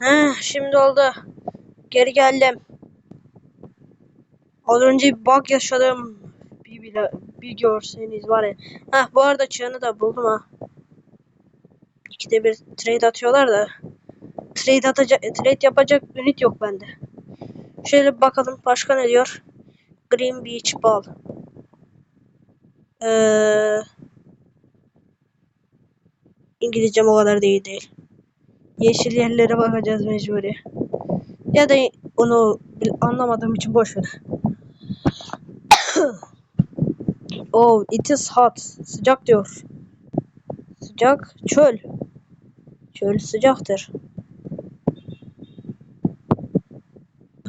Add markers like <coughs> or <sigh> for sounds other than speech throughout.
Heh, şimdi oldu. Geri geldim. Az önce bir bug yaşadım. Bir bile bir görseniz var ya. Heh, bu arada çığını da buldum ha. İkide bir trade atıyorlar da. Trade atacak, trade yapacak unit yok bende. Şöyle bir bakalım başka ne diyor. Green Beach Ball. Ee, İngilizcem o kadar değil değil. Yeşil yerlere bakacağız mecburi. Ya da onu anlamadığım için boş ver. <coughs> oh, it is hot. Sıcak diyor. Sıcak, çöl. Çöl sıcaktır.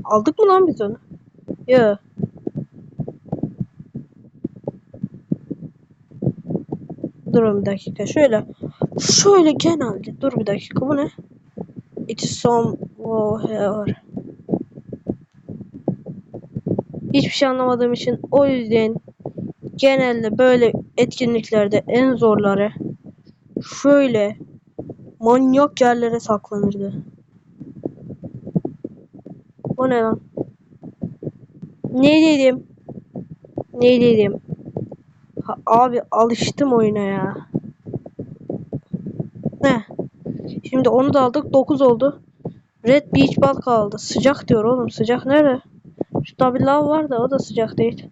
Aldık mı lan biz onu? Yo. Durun bir dakika. Şöyle. Şöyle genelde. Dur bir dakika. Bu ne? It is some whatever. Hiçbir şey anlamadığım için o yüzden genelde böyle etkinliklerde en zorları şöyle manyak yerlere saklanırdı. O ne lan? Ne dedim? Ne dedim? Ha, abi alıştım oyuna ya. Ne? Şimdi onu da aldık. 9 oldu. Red Beach Ball kaldı. Sıcak diyor oğlum. Sıcak nerede? Şurada bir lav var da o da sıcak değil.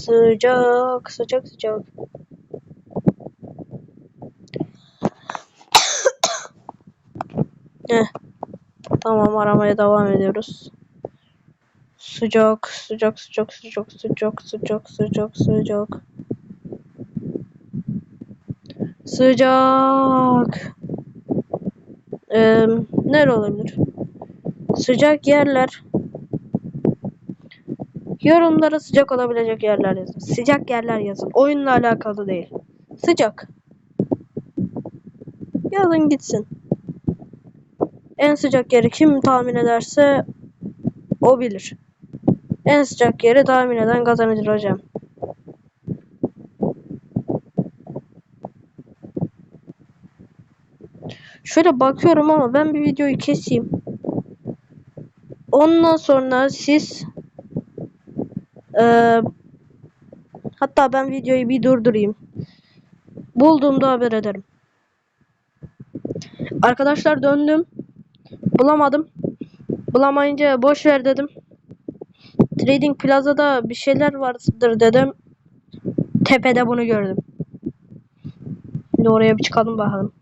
Sıcak, sıcak, sıcak. Heh. Tamam aramaya devam ediyoruz. Sıcak, sıcak, sıcak, sıcak, sıcak, sıcak, sıcak, sıcak. Sıcak. Ee, nere olabilir? Sıcak yerler. Yorumlara sıcak olabilecek yerler yazın. Sıcak yerler yazın. Oyunla alakalı değil. Sıcak. Yazın gitsin. En sıcak yeri kim tahmin ederse o bilir. En sıcak yeri tahmin eden kazanır hocam. Şöyle bakıyorum ama ben bir videoyu keseyim. Ondan sonra siz eee, hatta ben videoyu bir durdurayım. Bulduğumda haber ederim. Arkadaşlar döndüm. Bulamadım. Bulamayınca boş ver dedim. Trading Plaza'da bir şeyler vardır dedim. Tepede bunu gördüm. Şimdi oraya bir çıkalım bakalım.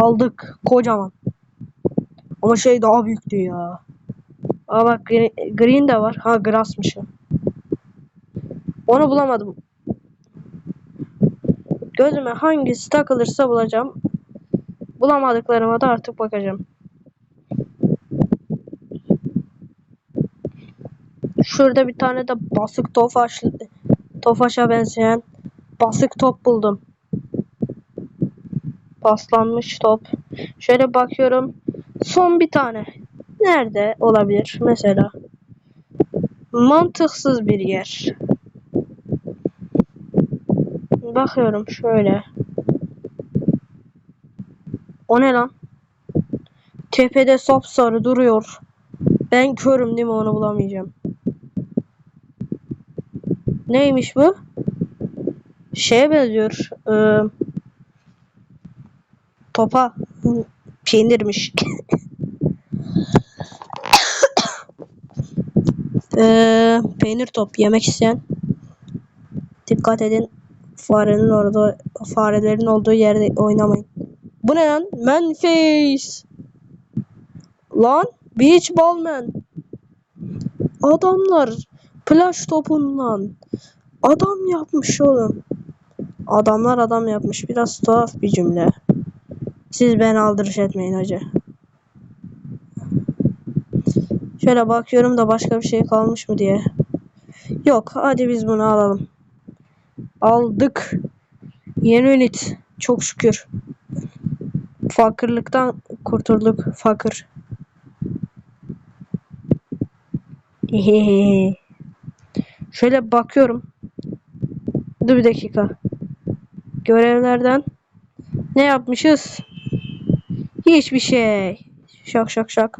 Aldık. Kocaman. Ama şey daha büyüktü ya. Aa bak green, de var. Ha grassmış o. Onu bulamadım. Gözüme hangisi takılırsa bulacağım. Bulamadıklarıma da artık bakacağım. Şurada bir tane de basık tofaş tofaşa benzeyen basık top buldum. Paslanmış top. Şöyle bakıyorum. Son bir tane. Nerede olabilir mesela? Mantıksız bir yer. Bakıyorum şöyle. O ne lan? Tepede sapsarı duruyor. Ben körüm değil mi onu bulamayacağım. Neymiş bu? Şeye benziyor. Ee, Hı, Peynirmiş. Ee, peynir top yemek isteyen dikkat edin farenin orada farelerin olduğu yerde oynamayın. Bu ne lan? Man face. Lan beach ball man. Adamlar plaj topundan adam yapmış oğlum. Adamlar adam yapmış. Biraz tuhaf bir cümle. Siz beni aldırış etmeyin hacı. Şöyle bakıyorum da başka bir şey kalmış mı diye. Yok hadi biz bunu alalım. Aldık. Yeni unit. Çok şükür. Fakirlikten kurtulduk. Fakir. <laughs> Şöyle bakıyorum. Dur bir dakika. Görevlerden ne yapmışız? Hiçbir şey. Şak şak şak.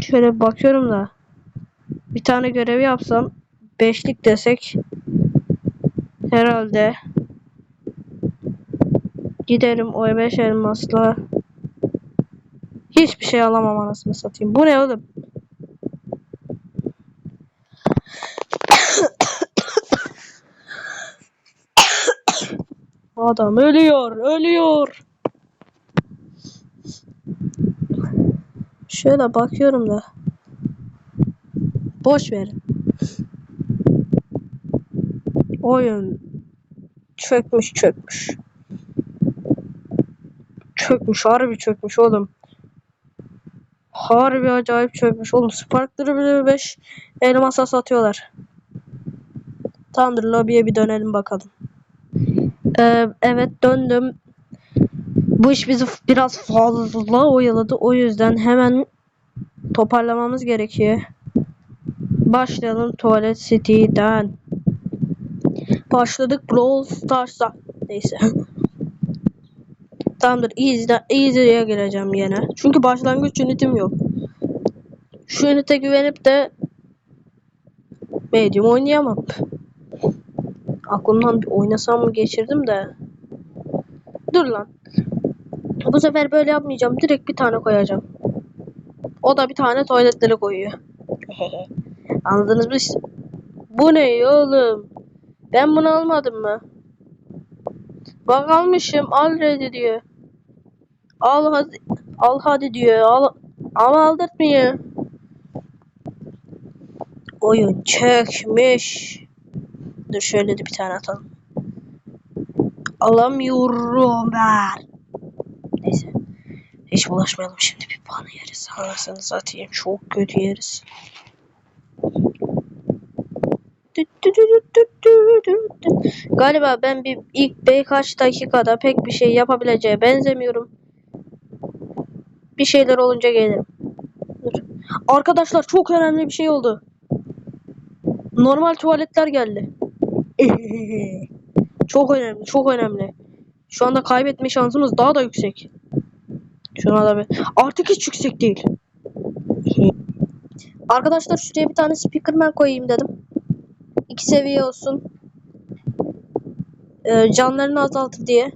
Şöyle bakıyorum da bir tane görev yapsam beşlik desek herhalde giderim o beş elmasla hiçbir şey alamam anasını satayım. Bu ne oğlum? Adam ölüyor, ölüyor. Şöyle bakıyorum da. Boş verin. Oyun çökmüş çökmüş. Çökmüş harbi çökmüş oğlum. Harbi acayip çökmüş oğlum. Sparkları bile 5 elmasa satıyorlar. Tamamdır lobiye bir dönelim bakalım. Ee, evet döndüm. Bu iş bizi biraz fazla oyaladı. O yüzden hemen toparlamamız gerekiyor. Başlayalım Tuvalet City'den. Başladık Brawl Stars'a. Neyse. Tamamdır. Easy'den Easy'ye gireceğim yine. Çünkü başlangıç ünitim yok. Şu ünite güvenip de medium oynayamam. Aklımdan bir oynasam mı geçirdim de. Dur lan. Bu sefer böyle yapmayacağım. Direkt bir tane koyacağım. O da bir tane tuvaletleri koyuyor. <laughs> Anladınız mı? Bu ne oğlum? Ben bunu almadım mı? Bak almışım. Al ready diyor. Al hadi. Al hadi diyor. Al. Ama aldırtmıyor. Oyun çökmüş. Dur şöyle de bir tane atalım. Alamıyorum ben. Neyse. Hiç bulaşmayalım şimdi bir puanı yeriz. Anasını satayım. Çok kötü yeriz. Galiba ben bir ilk birkaç dakikada pek bir şey yapabileceğe benzemiyorum. Bir şeyler olunca gelirim. Dur. Arkadaşlar çok önemli bir şey oldu. Normal tuvaletler geldi. <laughs> çok önemli, çok önemli. Şu anda kaybetme şansımız daha da yüksek. Şuna da bir... Artık hiç yüksek değil. Arkadaşlar şuraya bir tane speakerman koyayım dedim. İki seviye olsun. Ee, canlarını azaltır diye.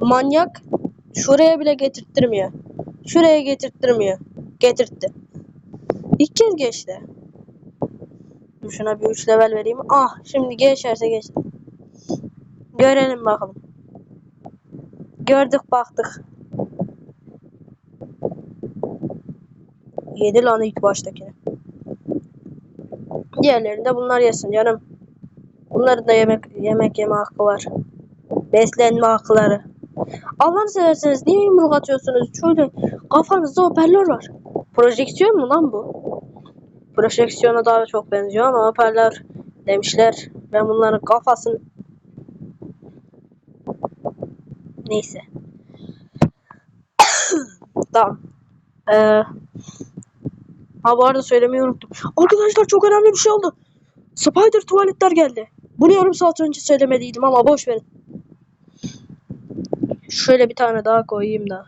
Manyak şuraya bile getirttirmiyor. Şuraya getirttirmiyor. Getirtti. İlk kez geçti. Şuna bir 3 level vereyim. Ah şimdi geçerse geçti. Görelim bakalım. Gördük baktık. Yedi lan ilk baştakini. Diğerlerini de bunlar yesin canım. Bunların da yemek yemek yeme hakkı var. Beslenme hakları. Allah'ını severseniz niye yumruk atıyorsunuz? Şöyle kafanızda hoparlör var. Projeksiyon mu lan bu? Projeksiyona daha çok benziyor ama hoparlör demişler. Ben bunların kafasını... Neyse. <coughs> tamam. Ee, ha bu arada söylemeyi unuttum. Arkadaşlar çok önemli bir şey oldu. Spider tuvaletler geldi. Bunu yarım saat önce söylemediydim ama boş verin. Şöyle bir tane daha koyayım da.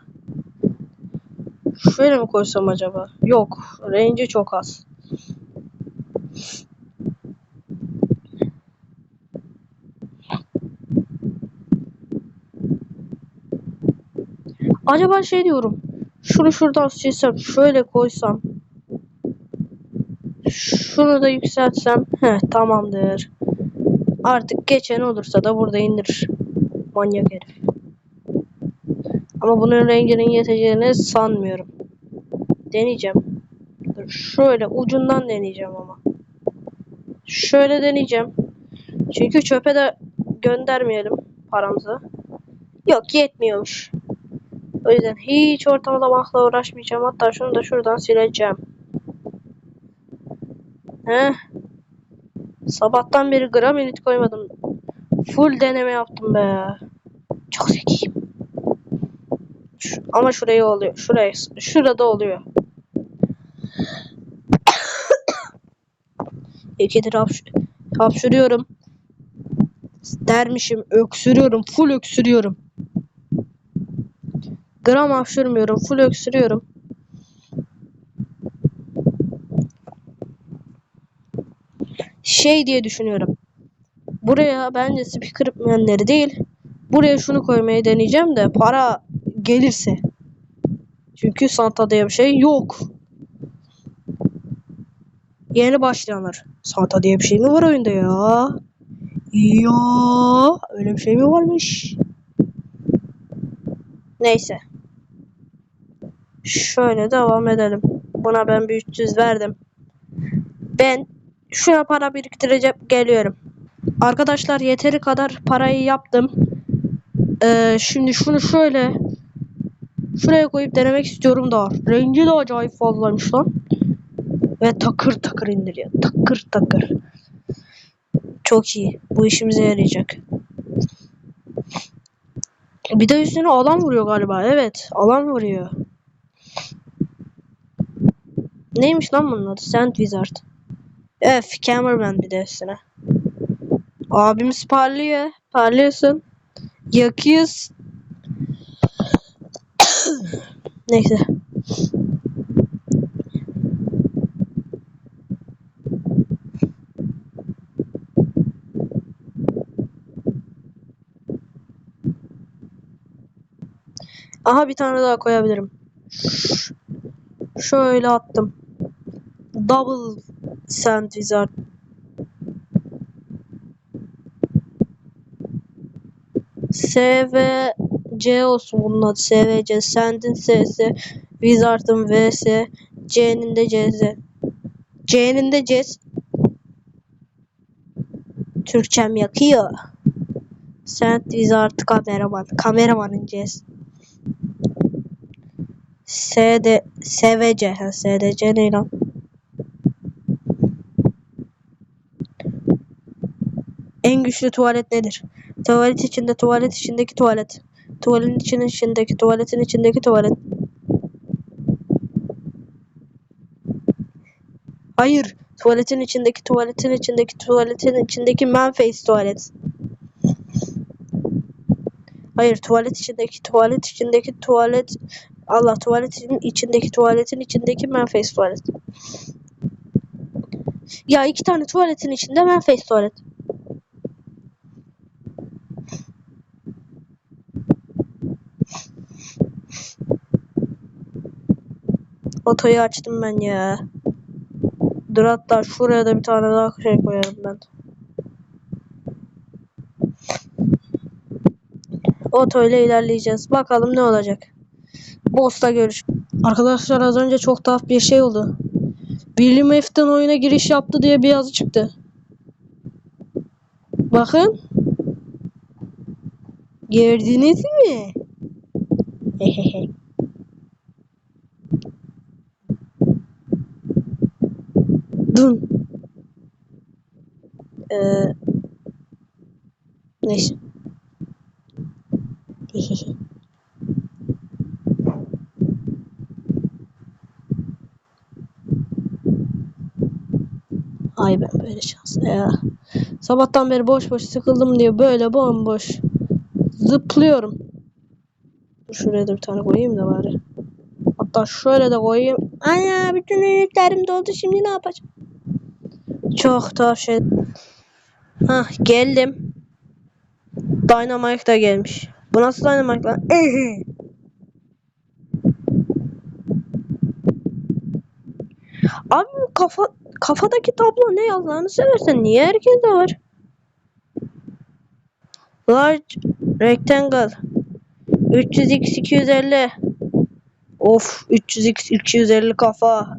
Şöyle mi koysam acaba? Yok. Range'i çok az. Acaba şey diyorum. Şunu şuradan silsem. Şöyle koysam. Şunu da yükseltsem. Heh tamamdır. Artık geçen olursa da burada indir. Manyak herif. Ama bunun renginin yeteceğini sanmıyorum. Deneyeceğim. Dur, şöyle ucundan deneyeceğim ama. Şöyle deneyeceğim. Çünkü çöpe de göndermeyelim paramızı. Yok yetmiyormuş. O yüzden hiç ortalamakla uğraşmayacağım. Hatta şunu da şuradan sileceğim. Heh. Sabahtan beri gram unit koymadım. Full deneme yaptım be. Çok zekiyim. Ama şuraya oluyor. Şuraya, şurada oluyor. <coughs> İkidir hapş hapşırıyorum. Dermişim öksürüyorum. Full öksürüyorum. Gram hapşırmıyorum. Full öksürüyorum. Şey diye düşünüyorum. Buraya bence speakermenleri değil. Buraya şunu koymayı deneyeceğim de para gelirse. Çünkü Santa diye bir şey yok. Yeni başlayanlar. Santa diye bir şey mi var oyunda ya? Ya öyle bir şey mi varmış? Neyse. Şöyle devam edelim. Buna ben bir 300 verdim. Ben şuna para biriktireceğim. Geliyorum. Arkadaşlar yeteri kadar parayı yaptım. Ee, şimdi şunu şöyle şuraya koyup denemek istiyorum da rengi de acayip fazlaymış lan. Ve takır takır indiriyor. Takır takır. Çok iyi. Bu işimize yarayacak. Bir de üstüne alan vuruyor galiba. Evet. Alan vuruyor. Neymiş lan bunun adı? Sand Wizard. Öf. Cameraman bir de üstüne. Abimiz parlıyor. Parlıyorsun. Yakıyoruz. <coughs> Neyse. Aha bir tane daha koyabilirim. Şöyle attım. Double Sand Wizard. S ve C olsun bunun adı. S ve C. Sand'in S'si. Wizard'ın V'si. C'nin de C'si. C'nin de C'si. Türkçem yakıyor. Sand Wizard kameraman. Kameramanın C'si. S de S ve C. Ha, S de C ne lan? En güçlü tuvalet nedir? Tuvalet içinde tuvalet içindeki tuvalet. Tuvaletin içinin içindeki tuvaletin içindeki tuvalet. Hayır. Tuvaletin içindeki tuvaletin içindeki tuvaletin içindeki manface tuvalet. Hayır. Tuvalet içindeki tuvalet içindeki tuvalet. Allah tuvaletin içindeki tuvaletin içindeki manface tuvalet. Ya iki tane tuvaletin içinde manface tuvalet. Otoyu açtım ben ya. Dur hatta şuraya da bir tane daha şey koyarım ben. Oto ile ilerleyeceğiz. Bakalım ne olacak. Boss'ta görüş. Arkadaşlar az önce çok tuhaf bir şey oldu. William Afton oyuna giriş yaptı diye bir yazı çıktı. Bakın. Gördünüz mü? <laughs> Dun. Ee, neyse. <laughs> Ay ben böyle şans ya. Sabahtan beri boş boş sıkıldım diye böyle bomboş zıplıyorum. Dur şuraya da bir tane koyayım da bari. Hatta şöyle de koyayım. Ana bütün ünitlerim doldu şimdi ne yapacağım? Çok tuhaf şey. Hah geldim. Dynamite da gelmiş. Bu nasıl Dynamite lan? <laughs> Abi kafa kafadaki tablo ne Allah'ını seversen niye herkeste var? Large rectangle 300x 250 Of 300x 250 kafa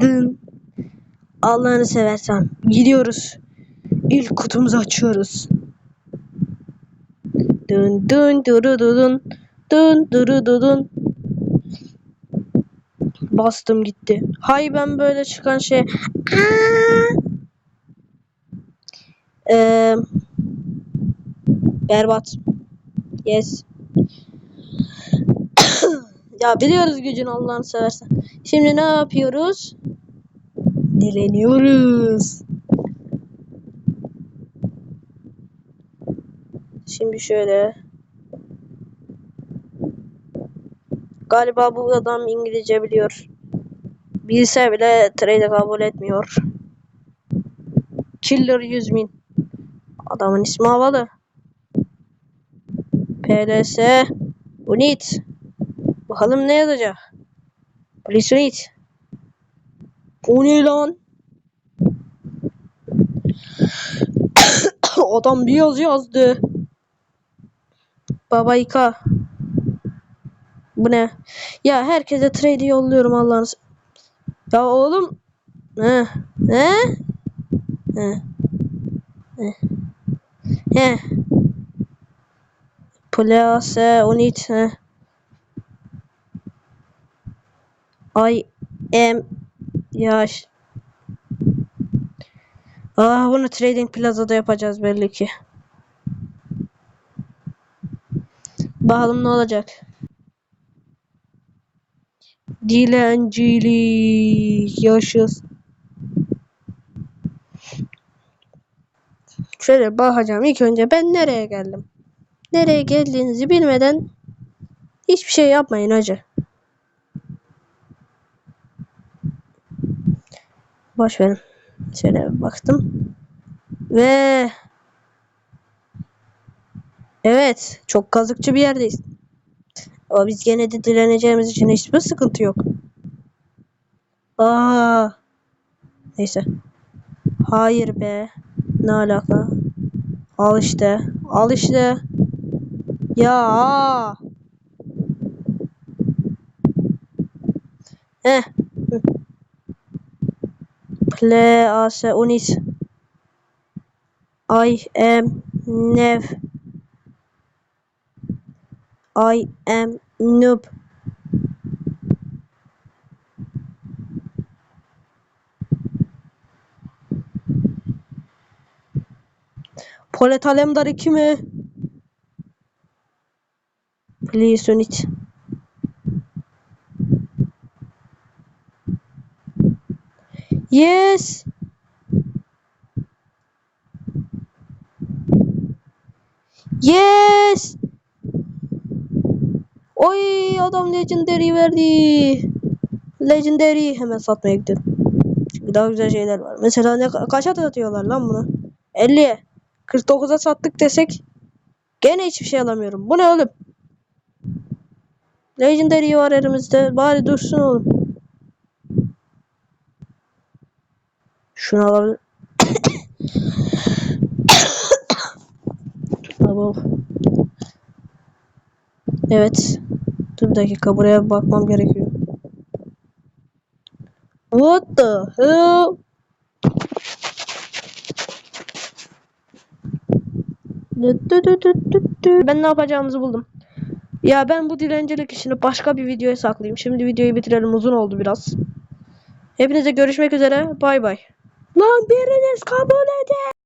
Dın Allah'ını seversen gidiyoruz. İlk kutumuzu açıyoruz. Dın dın duru dun dın duru dun Bastım gitti. Hay ben böyle çıkan şey. Ee, berbat. Yes. <coughs> ya biliyoruz gücün Allah'ını seversen. Şimdi ne yapıyoruz? Dileniyoruz. Şimdi şöyle. Galiba bu adam İngilizce biliyor. Bilse bile trade kabul etmiyor. Killer 100 bin. Adamın ismi havalı. PLS Unit. Bakalım ne yazacak. Police Unit. O ne lan? <coughs> Adam bir yazı yazdı. Baba. Bu ne? Ya herkese trade yolluyorum Allah'ınız. Ya oğlum. He. He? He. He. He. Place unit. I am yaş. Ah bunu Trading Plaza'da yapacağız belli ki. Bakalım ne olacak. Dilencilik yaşasın. Şöyle bakacağım ilk önce ben nereye geldim? Nereye geldiğinizi bilmeden hiçbir şey yapmayın hacı. Boş verin. Şöyle baktım. Ve Evet, çok kazıkçı bir yerdeyiz. Ama biz gene de direneceğimiz için hiçbir sıkıntı yok. Aa. Neyse. Hayır be. Ne alaka? Al işte. Al işte. Ya. Heh. Hı. Play as unit. I am Nev. I am noob. Polet Alemdar 2 mi? Please unit. Yes. Yes. Oy adam legendary verdi. Legendary hemen satmaya gidelim. Çünkü daha güzel şeyler var. Mesela ne kaça atıyorlar lan bunu? 50'ye. 49'a sattık desek gene hiçbir şey alamıyorum. Bu ne oğlum? Legendary var elimizde. Bari dursun oğlum. Şunu alabilir. Evet. Dur bir dakika buraya bakmam gerekiyor. What the hell? Ben ne yapacağımızı buldum. Ya ben bu dilencilik işini başka bir videoya saklayayım. Şimdi videoyu bitirelim. Uzun oldu biraz. Hepinize görüşmek üzere. Bay bay. Lan biriniz kabul edin.